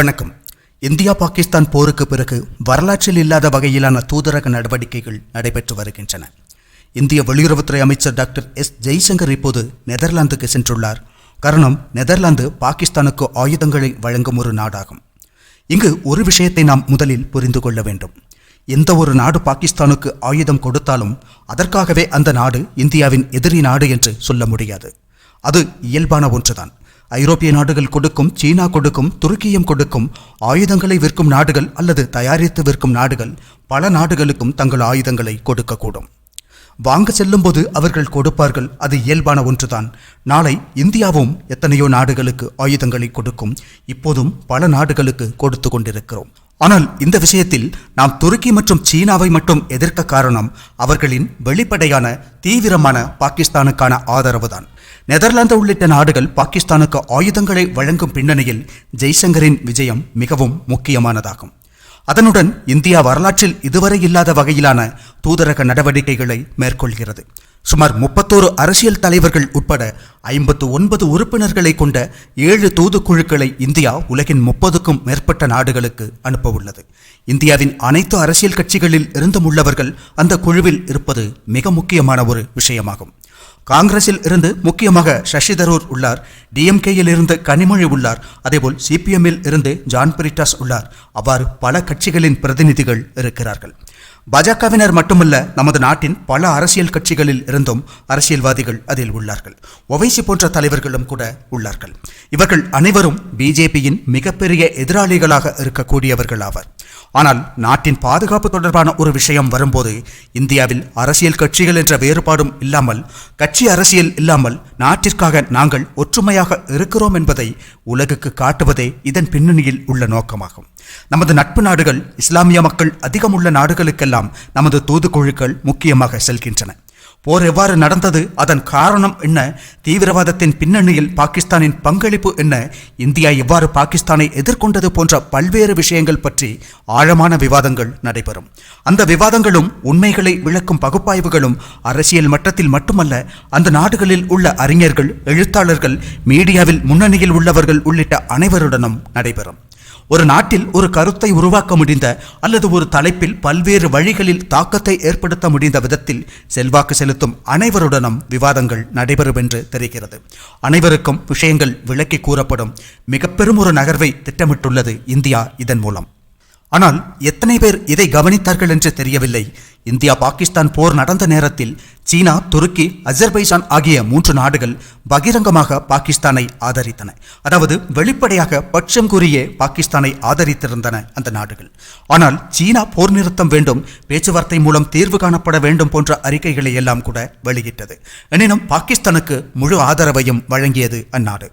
வணக்கம். இந்தியா பாகிஸ்தான் போருக்கு பிறகு வரலாற்றில் இல்லாத வகையிலான தூதரக நடவடிக்கைகள் நடைபெற்று வருகின்றன. இந்திய வெளியுறவுத்துறை அமைச்சர் டாக்டர் எஸ். ஜெய்சங்கர் இப்போது நெதர்லாந்துக்கு சென்றுள்ளார். காரணம் நெதர்லாந்து பாகிஸ்தானுக்கு ஆயுதங்களை வழங்கும் ஒரு நாடாகும். இங்கு ஒரு விஷயத்தை நாம் முதலில் புரிந்து கொள்ள வேண்டும். எந்த ஒரு நாடு பாகிஸ்தானுக்கு ஆயுதம் கொடுத்தாலும் அதற்காகவே அந்த நாடு இந்தியாவின் எதிரி நாடு என்று சொல்ல முடியாது. அது இயல்பான ஒன்றுதான். ஐரோப்பிய நாடுகள் கொடுக்கும் சீனா கொடுக்கும் துருக்கியும் கொடுக்கும் ஆயுதங்களை விற்கும் நாடுகள் அல்லது தயாரித்து விற்கும் நாடுகள் பல நாடுகளுக்கும் தங்கள் ஆயுதங்களை கொடுக்கக்கூடும். வாங்க செல்லும்போது அவர்கள் கொடுப்பார்கள் அது இயல்பான ஒன்றுதான். நாளை இந்தியாவும் எத்தனையோ நாடுகளுக்கு ஆயுதங்களை கொடுக்கும் இப்போதும் பல நாடுகளுக்கு கொடுத்து கொண்டிருக்கிறோம். ஆனால் இந்த விஷயத்தில் நாம் துருக்கி மற்றும் சீனாவை மட்டும் எதிர்க்க காரணம் அவர்களின் வெளிப்படையான தீவிரமான பாகிஸ்தானுக்கான ஆதரவுதான். நெதர்லாந்து உள்ளிட்ட நாடுகள் பாகிஸ்தானுக்கு ஆயுதங்களை வழங்கும் பின்னணியில் ஜெய்சங்கரின் விஜயம் மிகவும் முக்கியமானதாகும். அதனுடன் இந்தியா வரலாற்றில் இதுவரை இல்லாத வகையிலான தூதரக நடவடிக்கைகளை மேற்கொள்கிறது. சுமார் முப்பத்தோரு அரசியல் தலைவர்கள் உட்பட ஐம்பத்து ஒன்பது உறுப்பினர்களை கொண்ட ஏழு தூதுக்குழுக்களை இந்தியா உலகின் முப்பதுக்கும் மேற்பட்ட நாடுகளுக்கு அனுப்ப உள்ளது இந்தியாவின் அனைத்து அரசியல் கட்சிகளில் இருந்தும் உள்ளவர்கள் அந்த குழுவில் இருப்பது மிக முக்கியமான ஒரு விஷயமாகும். காங்கிரஸில் இருந்து முக்கியமாக சசி தரூர் உள்ளார் டிஎம்கேயில் இருந்து கனிமொழி உள்ளார் அதேபோல் சிபிஎம்மில் இருந்து ஜான் பிரிட்டாஸ் உள்ளார். அவ்வாறு பல கட்சிகளின் பிரதிநிதிகள் இருக்கிறார்கள். பாஜகவினர் மட்டுமல்ல நமது நாட்டின் பல அரசியல் கட்சிகளில் இருந்தும் அரசியல்வாதிகள் அதில் உள்ளார்கள். ஒவைசி போன்ற தலைவர்களும் கூட உள்ளார்கள். இவர்கள் அனைவரும் பிஜேபியின் மிகப்பெரிய எதிராளிகளாக இருக்கக்கூடியவர்கள் ஆவர் ஆனால் நாட்டின் பாதுகாப்பு தொடர்பான ஒரு விஷயம் வரும்போது இந்தியாவில் அரசியல் கட்சிகள் என்ற வேறுபாடும் இல்லாமல் கட்சி அரசியல் இல்லாமல் நாட்டிற்காக நாங்கள் ஒற்றுமையாக இருக்கிறோம் என்பதை உலகுக்கு காட்டுவதே இதன் பின்னணியில் உள்ள நோக்கமாகும். நமது நட்பு நாடுகள் இஸ்லாமிய மக்கள் அதிகம் உள்ள நாடுகளுக்கெல்லாம் நமது தூதுக்குழுக்கள் முக்கியமாக செல்கின்றன. போர் எவ்வாறு நடந்தது? அதன் காரணம் என்ன? தீவிரவாதத்தின் பின்னணியில் பாகிஸ்தானின் பங்களிப்பு என்ன? இந்தியா எவ்வாறு பாகிஸ்தானை எதிர்கொண்டது போன்ற பல்வேறு விஷயங்கள் பற்றி ஆழமான விவாதங்கள் நடைபெறும். அந்த விவாதங்களும் உண்மைகளை விளக்கும் பகுப்பாய்வுகளும் அரசியல் மட்டத்தில் மட்டுமல்ல அந்த நாடுகளில் உள்ள அறிஞர்கள் எழுத்தாளர்கள் மீடியாவில் முன்னணியில் உள்ளவர்கள் உள்ளிட்ட அனைவருடனும் நடைபெறும். ஒரு நாட்டில் ஒரு கருத்தை உருவாக்க முடிந்த அல்லது ஒரு தலைப்பில் பல்வேறு வழிகளில் தாக்கத்தை ஏற்படுத்த முடிந்த விதத்தில் செல்வாக்கு செலுத்தும் அனைவருடனும் விவாதங்கள் நடைபெறும் என்று தெரிகிறது. அனைவருக்கும் விஷயங்கள் விளக்கி கூறப்படும் மிக பெரும் ஒரு நகர்வை திட்டமிட்டுள்ளது இந்தியா இதன் மூலம். ஆனால் எத்தனை பேர் இதை கவனித்தார்கள் என்று தெரியவில்லை. இந்தியா பாகிஸ்தான் போர் நடந்த நேரத்தில் சீனா துருக்கி அஜர்பைசான் ஆகிய மூன்று நாடுகள் பகிரங்கமாக பாகிஸ்தானை ஆதரித்தன. அதாவது வெளிப்படையாக பட்சம் கூறியே பாகிஸ்தானை ஆதரித்திருந்தன அந்த நாடுகள். ஆனால் சீனா போர் நிறுத்தம் வேண்டும் பேச்சுவார்த்தை மூலம் தீர்வு காணப்பட வேண்டும் போன்ற அறிக்கைகளை எல்லாம் கூட வெளியிட்டது. எனினும் பாகிஸ்தானுக்கு முழு ஆதரவையும் வழங்கியது அந்நாடு.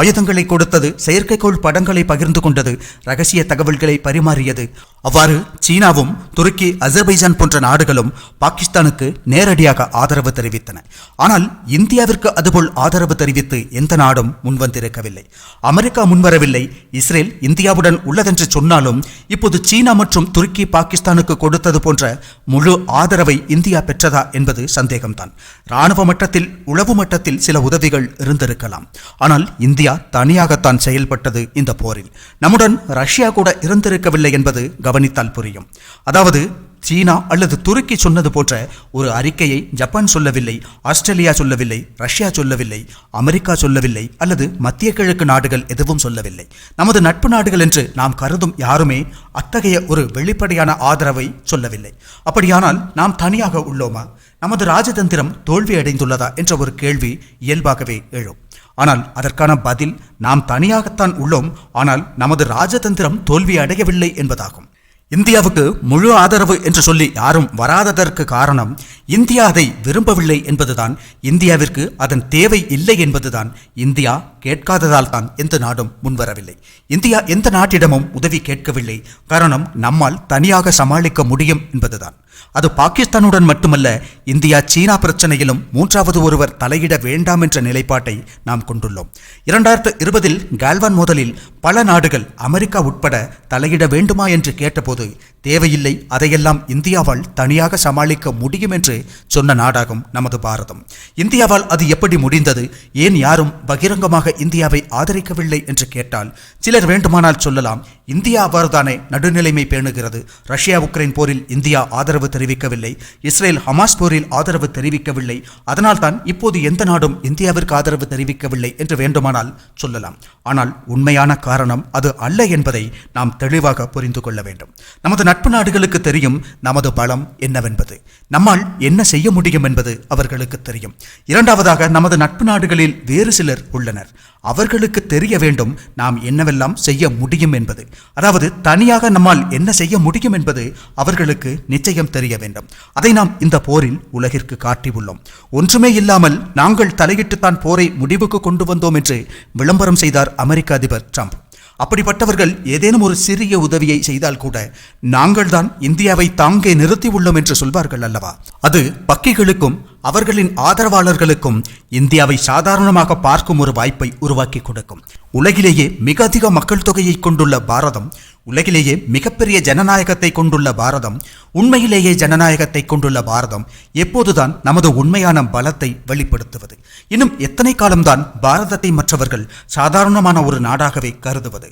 ஆயுதங்களை கொடுத்தது செயற்கைக்கோள் படங்களை பகிர்ந்து கொண்டது ரகசிய தகவல்களை பரிமாறியது. அவ்வாறு சீனாவும் துருக்கி அஜர்பைஜான் போன்ற நாடுகளும் பாகிஸ்தானுக்கு நேரடியாக ஆதரவு தெரிவித்தன. ஆனால் இந்தியாவிற்கு அதுபோல் ஆதரவு தெரிவித்து எந்த நாடும் முன்வந்திருக்கவில்லை. அமெரிக்கா முன்வரவில்லை. இஸ்ரேல் இந்தியாவுடன் உள்ளதென்று சொன்னாலும் இப்போது சீனா மற்றும் துருக்கி பாகிஸ்தானுக்கு கொடுத்தது போன்ற முழு ஆதரவை இந்தியா பெற்றதா என்பது சந்தேகம்தான். இராணுவ மட்டத்தில் உளவு மட்டத்தில் சில உதவிகள் இருந்திருக்கலாம். ஆனால் இந்தியா தனியாகத்தான் செயல்பட்டது இந்த போரில். நம்முடன் ரஷ்யா கூட இருந்திருக்கவில்லை என்பது கவனித்தால் புரியும். அதாவது சீனா அல்லது துருக்கி சொன்னது போன்ற ஒரு அறிக்கையை ஜப்பான் சொல்லவில்லை ஆஸ்திரேலியா சொல்லவில்லை ரஷ்யா சொல்லவில்லை அமெரிக்கா சொல்லவில்லை அல்லது மத்திய கிழக்கு நாடுகள் எதுவும் சொல்லவில்லை. நமது நட்பு நாடுகள் என்று நாம் கருதும் யாருமே அத்தகைய ஒரு வெளிப்படையான ஆதரவை சொல்லவில்லை. அப்படியானால் நாம் தனியாக உள்ளோமா? நமது ராஜதந்திரம் தோல்வி அடைந்துள்ளதா என்ற ஒரு கேள்வி இயல்பாகவே எழும். ஆனால் அதற்கான பதில் நாம் தனியாகத்தான் உள்ளோம் ஆனால் நமது ராஜதந்திரம் தோல்வி அடையவில்லை என்பதாகும். இந்தியாவுக்கு முழு ஆதரவு என்று சொல்லி யாரும் வராததற்கு காரணம் இந்தியா அதை விரும்பவில்லை என்பதுதான். இந்தியாவிற்கு அதன் தேவை இல்லை என்பதுதான். இந்தியா கேட்காததால் தான் எந்த நாடும் முன்வரவில்லை. இந்தியா எந்த நாட்டிடமும் உதவி கேட்கவில்லை. காரணம் நம்மால் தனியாக சமாளிக்க முடியும் என்பதுதான். அது பாகிஸ்தானுடன் மட்டுமல்ல இந்தியா சீனா பிரச்சனையிலும் மூன்றாவது ஒருவர் தலையிட வேண்டாம் என்ற நிலைப்பாட்டை நாம் கொண்டுள்ளோம். இரண்டாயிரத்து இருபதில் கால்வான் மோதலில் பல நாடுகள் அமெரிக்கா உட்பட தலையிட வேண்டுமா என்று கேட்டபோது தேவையில்லை அதையெல்லாம் இந்தியாவால் தனியாக சமாளிக்க முடியும் என்று சொன்ன நாடாகும் நமது பாரதம். இந்தியாவால் அது எப்படி முடிந்தது? ஏன் யாரும் பகிரங்கமாக இந்தியாவை ஆதரிக்கவில்லை? என்று கேட்டால் சிலர் வேண்டுமானால் சொல்லலாம் இந்தியா அவ்வாறுதானே நடுநிலைமை பேணுகிறது. ரஷ்யா உக்ரைன் போரில் இந்தியா ஆதரவு தெரிவிக்கவில்லை. இஸ்ரேல் ஹமாஸ் போரில் ஆதரவு தெரிவிக்கவில்லை. அதனால்தான் இப்போது எந்த நாடும் இந்தியாவிற்கு ஆதரவு தெரிவிக்கவில்லை என்று வேண்டுமானால் சொல்லலாம். ஆனால் உண்மையான காரணம் அது அல்ல என்பதை நாம் தெளிவாக புரிந்து கொள்ள வேண்டும். நமது நட்பு நாடுகளுக்கு தெரியும் நமது பலம் என்னவென்பது. நம்மால் என்ன செய்ய முடியும் என்பது அவர்களுக்கு தெரியும். இரண்டாவதாக நமது நட்பு நாடுகளில் வேறு சிலர் உள்ளனர். அவர்களுக்கு தெரிய வேண்டும் நாம் என்னவெல்லாம் செய்ய முடியும் என்பது. அதாவது தனியாக நம்மால் என்ன செய்ய முடியும் என்பது அவர்களுக்கு நிச்சயம் தெரிய வேண்டும். அதை நாம் இந்த போரில் உலகிற்கு காட்டியுள்ளோம். ஒன்றுமே இல்லாமல் நாங்கள் தலையிட்டுத்தான் போரை முடிவுக்கு கொண்டு வந்தோம் என்று விளம்பரம் செய்தார் அமெரிக்க அதிபர் ட்ரம்ப். அப்படிப்பட்டவர்கள் ஏதேனும் ஒரு சிறிய உதவியை செய்தால் கூட நாங்கள் தான் இந்தியாவை தாங்கே நிறுத்தி உள்ளோம் என்று சொல்வார்கள் அல்லவா? அது பக்கிகளுக்கும் அவர்களின் ஆதரவாளர்களுக்கும் இந்தியாவை சாதாரணமாக பார்க்கும் ஒரு வாய்ப்பை உருவாக்கி கொடுக்கும். உலகிலேயே மிக அதிக மக்கள் தொகையை கொண்டுள்ள பாரதம் உலகிலேயே மிகப்பெரிய ஜனநாயகத்தை கொண்டுள்ள பாரதம் உண்மையிலேயே ஜனநாயகத்தை கொண்டுள்ள பாரதம் எப்போதுதான் நமது உண்மையான பலத்தை வெளிப்படுத்துவது. இன்னும் எத்தனை காலம்தான் பாரதத்தை மற்றவர்கள் சாதாரணமான ஒரு நாடாகவே கருதுவது?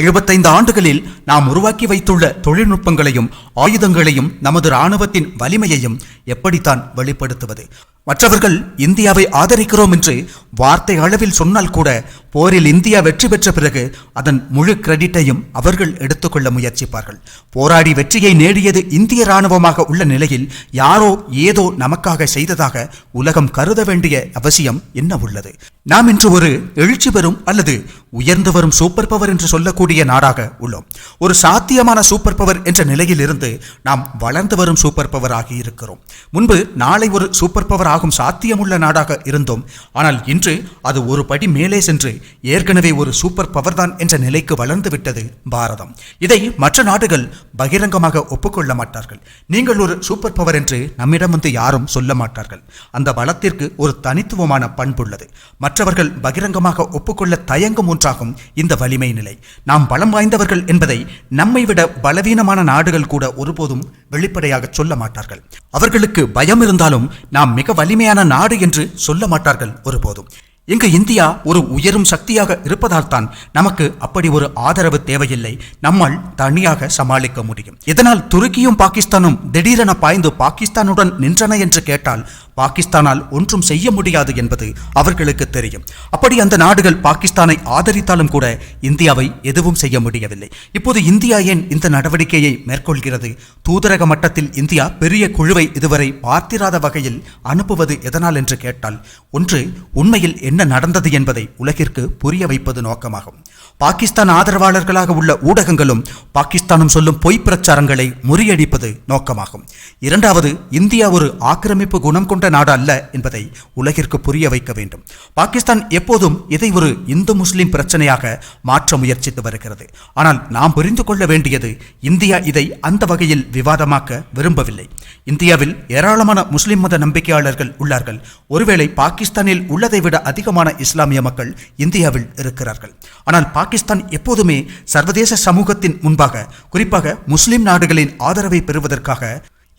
எழுபத்தைந்து ஆண்டுகளில் நாம் உருவாக்கி வைத்துள்ள தொழில்நுட்பங்களையும் ஆயுதங்களையும் நமது இராணுவத்தின் வலிமையையும் எப்படித்தான் வெளிப்படுத்துவது? மற்றவர்கள் இந்தியாவை ஆதரிக்கிறோம் என்று வார்த்தை அளவில் சொன்னால் கூட போரில் இந்தியா வெற்றி பெற்ற பிறகு அதன் முழு கிரெடிட்டையும் அவர்கள் எடுத்துக்கொள்ள முயற்சிப்பார்கள். போராடி வெற்றியை நேடியது இந்திய இராணுவமாக உள்ள நிலையில் யாரோ ஏதோ நமக்காக செய்ததாக உலகம் கருத வேண்டிய அவசியம் என்ன உள்ளது? நாம் இன்று ஒரு எழுச்சி பெறும் அல்லது உயர்ந்து வரும் சூப்பர் பவர் என்று சொல்லக்கூடிய நாடாக உள்ளோம். ஒரு சாத்தியமான சூப்பர் பவர் என்ற நிலையில் இருந்து நாம் வளர்ந்து வரும் சூப்பர் பவர் ஆகி இருக்கிறோம். முன்பு நாளை ஒரு சூப்பர் பவர் ஆகும் சாத்தியமுள்ள நாடாக இருந்தோம். ஆனால் இன்று அது ஒரு படி மேலே சென்று ஏற்கனவே ஒரு சூப்பர் பவர் தான் என்ற நிலைக்கு வளர்ந்து விட்டது பாரதம். இதை மற்ற நாடுகள் பகிரங்கமாக ஒப்புக்கொள்ள மாட்டார்கள். நீங்கள் ஒரு சூப்பர் பவர் என்று நம்மிடம் வந்து யாரும் சொல்ல மாட்டார்கள். அந்த பலத்திற்கு ஒரு தனித்துவமான பண்புள்ளது. மற்றவர்கள் பகிரங்கமாக ஒப்புக்கொள்ள தயங்கும் ஒன்றாகும் இந்த வலிமை நிலை. நாம் பலம் வாய்ந்தவர்கள் என்பதை நம்மை விட பலவீனமான நாடுகள் கூட ஒருபோதும் வெளிப்படையாக சொல்ல மாட்டார்கள். அவர்களுக்கு பயம் இருந்தாலும் நாம் மிக வலிமையான நாடு என்று சொல்ல மாட்டார்கள் ஒருபோதும். இங்கு இந்தியா ஒரு உயரும் சக்தியாக இருப்பதால் தான் நமக்கு அப்படி ஒரு ஆதரவு தேவையில்லை. நம்மால் தனியாக சமாளிக்க முடியும். இதனால் துருக்கியும் பாகிஸ்தானும் திடீரென பாய்ந்து பாகிஸ்தானுடன் நின்றன என்று கேட்டால் பாகிஸ்தானால் ஒன்றும் செய்ய முடியாது என்பது அவர்களுக்கு தெரியும். அப்படி அந்த நாடுகள் பாகிஸ்தானை ஆதரித்தாலும் கூட இந்தியாவை எதுவும் செய்ய முடியவில்லை. இப்போது இந்தியா ஏன் இந்த நடவடிக்கையை மேற்கொள்கிறது? தூதரக மட்டத்தில் இந்தியா பெரிய குழுவை இதுவரை பார்த்திராத வகையில் அனுப்புவது எதனால் என்று கேட்டால் ஒன்று உண்மையில் என்ன நடந்தது என்பதை உலகிற்கு புரிய வைப்பது நோக்கமாகும். பாகிஸ்தான் ஆதரவாளர்களாக உள்ள ஊடகங்களும் பாகிஸ்தானும் சொல்லும் பொய் பிரச்சாரங்களை முறியடிப்பது நோக்கமாகும். இரண்டாவது இந்தியா ஒரு ஆக்கிரமிப்பு குணம் கொண்ட நாடு அல்ல என்பதை உலகிற்கு புரிய வைக்க வேண்டும். பாகிஸ்தான் எப்போதும் இதை ஒரு இந்து முஸ்லிம் பிரச்சனையாக மாற்ற முயற்சித்து வருகிறது. ஆனால் நாம் புரிந்து கொள்ள வேண்டியது இந்தியா இதை அந்த வகையில் விவாதமாக்க விரும்பவில்லை. இந்தியாவில் ஏராளமான முஸ்லிம் மத நம்பிக்கையாளர்கள் உள்ளார்கள். ஒருவேளை பாகிஸ்தானில் உள்ளதை விட அதிகமான இஸ்லாமிய மக்கள் இந்தியாவில் இருக்கிறார்கள். ஆனால் பாகிஸ்தான் எப்போதுமே சர்வதேச சமூகத்தின் முன்பாக குறிப்பாக முஸ்லிம் நாடுகளின் ஆதரவை பெறுவதற்காக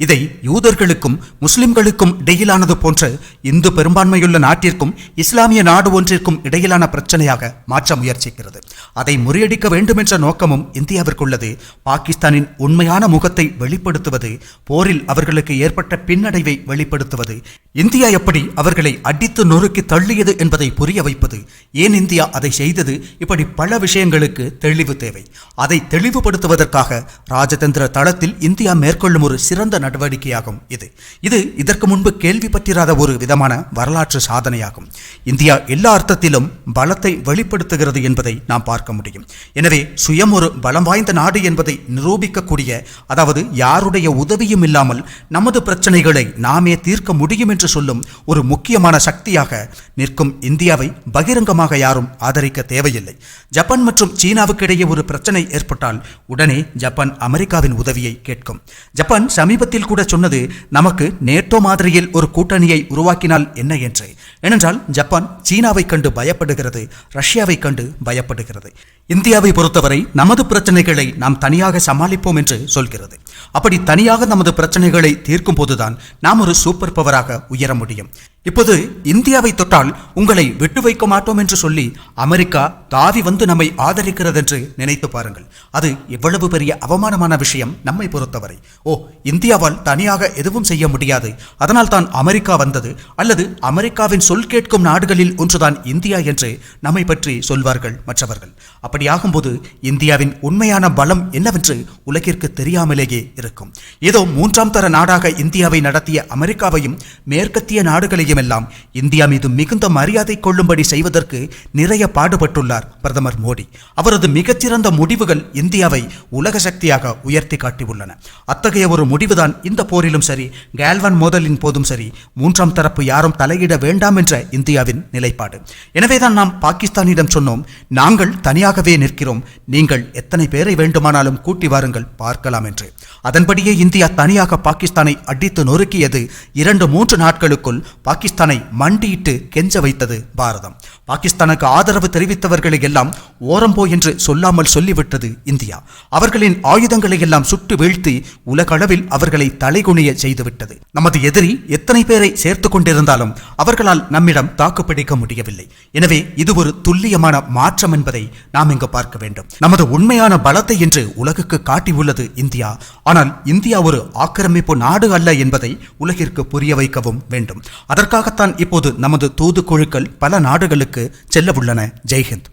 இதை யூதர்களுக்கும் முஸ்லிம்களுக்கும் இடையிலானது போன்ற இந்து பெரும்பான்மையுள்ள நாட்டிற்கும் இஸ்லாமிய நாடு ஒன்றிற்கும் இடையிலான பிரச்சனையாக மாற்ற முயற்சிக்கிறது. அதை முறியடிக்க வேண்டுமென்ற நோக்கமும் இந்தியாவிற்குள்ளது. பாகிஸ்தானின் உண்மையான முகத்தை வெளிப்படுத்துவது போரில் அவர்களுக்கு ஏற்பட்ட பின்னடைவை வெளிப்படுத்துவது இந்தியா எப்படி அவர்களை அடித்து நொறுக்கி தள்ளியது என்பதை புரிய வைப்பது ஏன் இந்தியா அதை செய்தது இப்படி பல விஷயங்களுக்கு தெளிவு தேவை. அதை தெளிவுபடுத்துவதற்காக ராஜதந்திர தளத்தில் இந்தியா மேற்கொள்ளும் ஒரு சிறந்த நடவடிக்கையாகும் இது. இது இதற்கு முன்பு கேள்விப்பட்டிராத ஒரு விதமான வரலாற்று சாதனையாகும். இந்தியா எல்லா அர்த்தத்திலும் பலத்தை வெளிப்படுத்துகிறது என்பதை நாம் பார்க்க முடியும். எனவே சுயம் ஒரு பலம் வாய்ந்த நாடு என்பதை நிரூபிக்கக்கூடிய அதாவது யாருடைய உதவியும் இல்லாமல் நமது பிரச்சனைகளை நாமே தீர்க்க முடியும் என்று சொல்லும் ஒரு முக்கியமான சக்தியாக நிற்கும் இந்தியாவை பகிரங்கமாக யாரும் ஆதரிக்க தேவையில்லை. ஜப்பான் மற்றும் சீனாவுக்கு இடையே ஒரு பிரச்சனை ஏற்பட்டால் உடனே ஜப்பான் அமெரிக்காவின் உதவியை கேட்கும். ஜப்பான் சமீபத்தில் சமீபத்தில் கூட சொன்னது நமக்கு நேட்டோ மாதிரியில் ஒரு கூட்டணியை உருவாக்கினால் என்ன என்று? ஏனென்றால் ஜப்பான் சீனாவை கண்டு பயப்படுகிறது ரஷ்யாவை கண்டு பயப்படுகிறது. இந்தியாவை பொறுத்தவரை நமது பிரச்சனைகளை நாம் தனியாக சமாளிப்போம் என்று சொல்கிறது. அப்படி தனியாக நமது பிரச்சனைகளை தீர்க்கும் போதுதான் நாம் ஒரு சூப்பர் பவராக உயர முடியும். இப்போது இந்தியாவை தொட்டால் உங்களை விட்டு வைக்க மாட்டோம் என்று சொல்லி அமெரிக்கா தாவி வந்து நம்மை ஆதரிக்கிறது என்று நினைத்து பாருங்கள். அது எவ்வளவு பெரிய அவமானமான விஷயம் நம்மை பொறுத்தவரை. ஓ இந்தியாவால் தனியாக எதுவும் செய்ய முடியாது. அதனால் தான் அமெரிக்கா வந்தது. அல்லது அமெரிக்காவின் சொல் கேட்கும் நாடுகளில் ஒன்றுதான் இந்தியா என்று நம்மை பற்றி சொல்வார்கள் மற்றவர்கள். அப்படியாகும்போது இந்தியாவின் உண்மையான பலம் என்னவென்று உலகிற்கு தெரியாமலேயே இருக்கும். ஏதோ மூன்றாம் தர நாடாக இந்தியாவை நடத்திய அமெரிக்காவையும் மேற்கத்திய நாடுகளையும் எல்லாம் இந்தியா மீது மிகுந்த மரியாதை கொள்ளும்படி செய்வதற்கு நிறைய பாடுபட்டுள்ளார் பிரதமர் மோடி. அவரது மிகச்சிறந்த முடிவுகள் இந்தியாவை உலக சக்தியாக உயர்த்தி காட்டியுள்ளன. அத்தகைய ஒரு முடிவுதான் இந்த போரிலும் சரி கேல்வன் மோதலின் போதும் சரி மூன்றாம் தரப்பு யாரும் தலையிட வேண்டாம் என்ற இந்தியாவின் நிலைப்பாடு. எனவேதான் நாம் பாகிஸ்தானிடம் சொன்னோம் நாங்கள் தனியாகவே நிற்கிறோம். நீங்கள் எத்தனை பேரை வேண்டுமானாலும் கூட்டி வாருங்கள் பார்க்கலாம் என்று. அதன்படியே இந்தியா தனியாக பாகிஸ்தானை அடித்து நொறுக்கியது இரண்டு மூன்று நாட்களுக்குள் பாகிஸ்தானை மண்டியிட்டு கெஞ்ச வைத்தது பாரதம். பாகிஸ்தானுக்கு ஆதரவு தெரிவித்தவர்களை எல்லாம் ஓரம்போ என்று சொல்லாமல் சொல்லிவிட்டது இந்தியா. அவர்களின் ஆயுதங்களை எல்லாம் சுட்டு வீழ்த்தி உலகளவில் அவர்களை தலைகுனிய செய்துவிட்டது. நமது எதிரி எத்தனை பேரை சேர்த்து கொண்டிருந்தாலும் அவர்களால் நம்மிடம் தாக்குப்பிடிக்க முடியவில்லை. எனவே இது ஒரு துல்லியமான மாற்றம் என்பதை நாம் இங்கு பார்க்க வேண்டும். நமது உண்மையான பலத்தை என்று உலகுக்கு காட்டியுள்ளது இந்தியா. ஆனால் இந்தியா ஒரு ஆக்கிரமிப்பு நாடு அல்ல என்பதை உலகிற்கு புரிய வைக்கவும் வேண்டும். அதற்காகத்தான் இப்போது நமது தூதுக்குழுக்கள் பல நாடுகளுக்கு செல்ல உள்ளன ஜெய்ஹிந்த்.